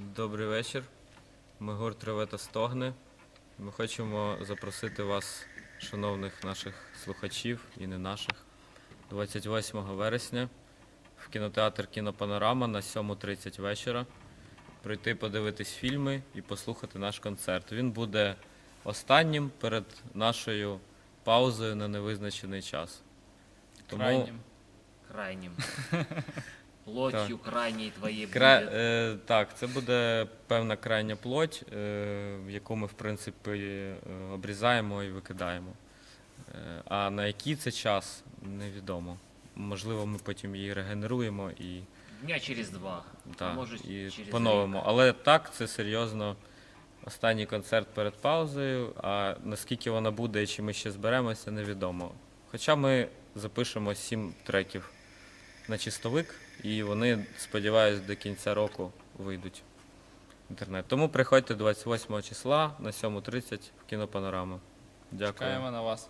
Добрий вечір. Ми гурт Ревета Стогне. Ми хочемо запросити вас, шановних наших слухачів і не наших, 28 вересня в кінотеатр Кінопанорама на 7.30 вечора. Прийти подивитись фільми і послухати наш концерт. Він буде останнім перед нашою паузою на невизначений час. Тому Крайнім. Крайнім. Плотью крайній твоєї Кра... буде. Е, так, це буде певна крайня плоть, е, яку ми, в принципі, е, обрізаємо і викидаємо. Е, а на який це час, невідомо. Можливо, ми потім її регенеруємо і, Дня через два. та, може і через поновимо. рік. Але так, це серйозно останній концерт перед паузою. А наскільки вона буде і чи ми ще зберемося, невідомо. Хоча ми запишемо сім треків на чистовик, і вони, сподіваюся, до кінця року вийдуть в інтернет. Тому приходьте 28 числа на 7.30 в кінопанораму. Дякую. Чекаємо на вас.